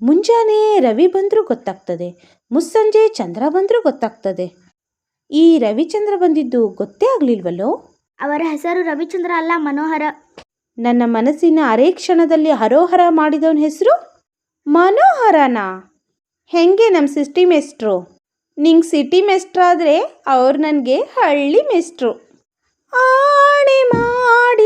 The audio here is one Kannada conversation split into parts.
ಮುಂಜಾನೆ ರವಿ ಬಂದರೂ ಗೊತ್ತಾಗ್ತದೆ ಮುಸ್ಸಂಜೆ ಚಂದ್ರ ಬಂದರೂ ಗೊತ್ತಾಗ್ತದೆ. ಈ ರವಿಚಂದ್ರ ಬಂದಿದ್ದು ಗೊತ್ತೇ ಆಗಲಿಲ್ವಲ್ಲೋ? ಅವರ ಹೆಸರು ರವಿಚಂದ್ರ ಅಲ್ಲ ಮನೋಹರ. ನನ್ನ ಮನಸ್ಸಿನ ಅರೇ ಕ್ಷಣದಲ್ಲಿ ಹರೋಹರ ಮಾಡಿದವನ ಹೆಸರು ಮನೋಹರನ? ಹೆಂಗೆ ನಮ್ಮ ಸಿಸ್ಟಿ ಮೆಸ್ಟ್ರು ನಿಂಗೆ ಸಿಟಿ ಮೆಸ್ಟ್ರಾದರೆ ಅವ್ರು ನನಗೆ ಹಳ್ಳಿ ಮೆಸ್ಟ್ರು ಆಣೆ ಮಾಡಿ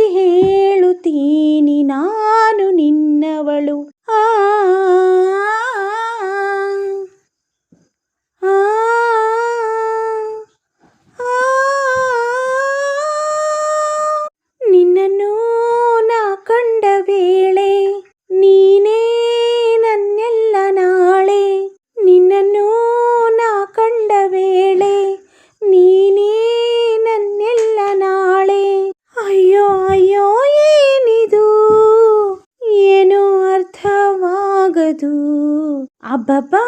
ಅರ್ಥವಾಗದು ಅಬ್ಬಬ್ಬಾ!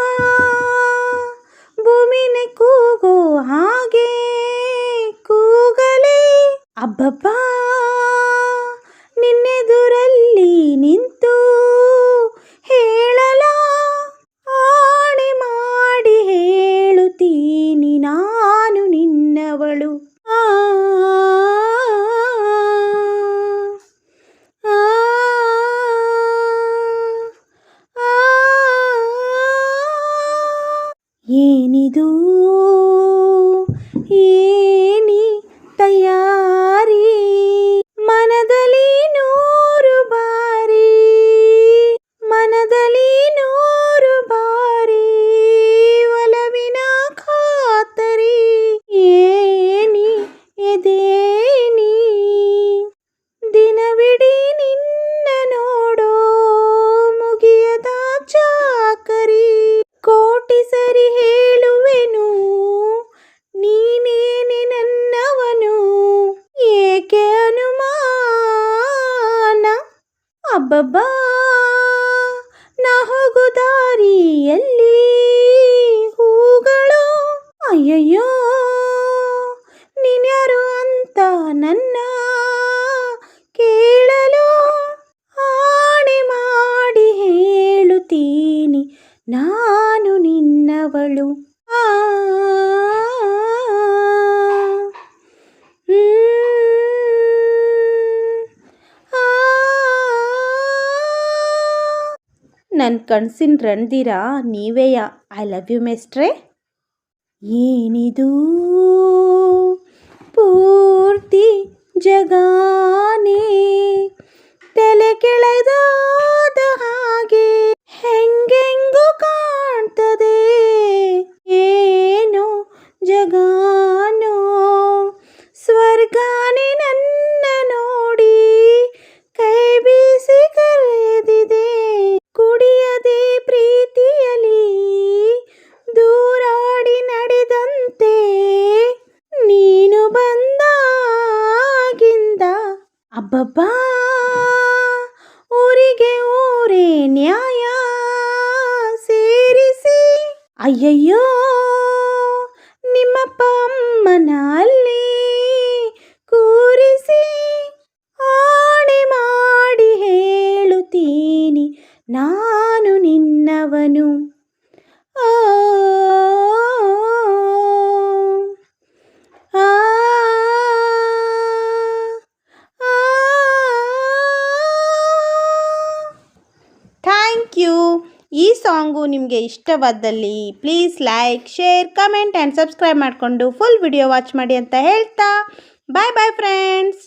ಭೂಮಿನೇ ಕೂಗೋ ಹಾಗೆ ಕೂಗಲೇ. ಅಬ್ಬಬ್ಬಾ! ಏನಿದು ಏನಿ ತಯಾರಿ ಅಬ್ಬಬ್ಬಾ ನಾ ಹೋಗು ದಾರಿಯಲ್ಲಿ ಹೂಗಳು. ಅಯ್ಯಯ್ಯೋ, ನೀನ್ಯಾರು ಅಂತ ನನ್ನ ಕೇಳಲು ಆಣೆ ಮಾಡಿ ಹೇಳುತ್ತೀನಿ. ನಾನು ನಿನ್ನವಳು. ನನ್ನ ಕನಸಿನ ರಣದಿರ ನೀವೇಯ? ಐ ಲವ್ ಯು ಮೇಸ್ಟ್ರೆ ಏನಿದು ಪೂರ್ತಿ ಜಗಾನೇ. ತಲೆ ಕೆಳದಾದ ಅಬ್ಬಬ್ಬಾ, ಊರಿಗೆ ಊರೇ ನ್ಯಾಯ ಸೇರಿಸಿ. ಅಯ್ಯಯ್ಯೋ, ನಿಮ್ಮಪ್ಪ ಅಮ್ಮನ ಅಲ್ಲಿ ಕೂರಿಸಿ ಆಣೆ ಮಾಡಿ ಹೇಳುತ್ತೀನಿ. ನಾನು ನಿನ್ನವನು. ಈ ಸಾಂಗು ನಿಮಗೆ ಇಷ್ಟವಾದಲ್ಲಿ please like share comment and subscribe ಮಾಡಿಕೊಂಡು ಫುಲ್ ವಿಡಿಯೋ ವಾಚ್ ಮಾಡಿ ಅಂತ ಹೇಳ್ತಾ. ಬಾಯ್ ಬಾಯ್ ಫ್ರೆಂಡ್ಸ್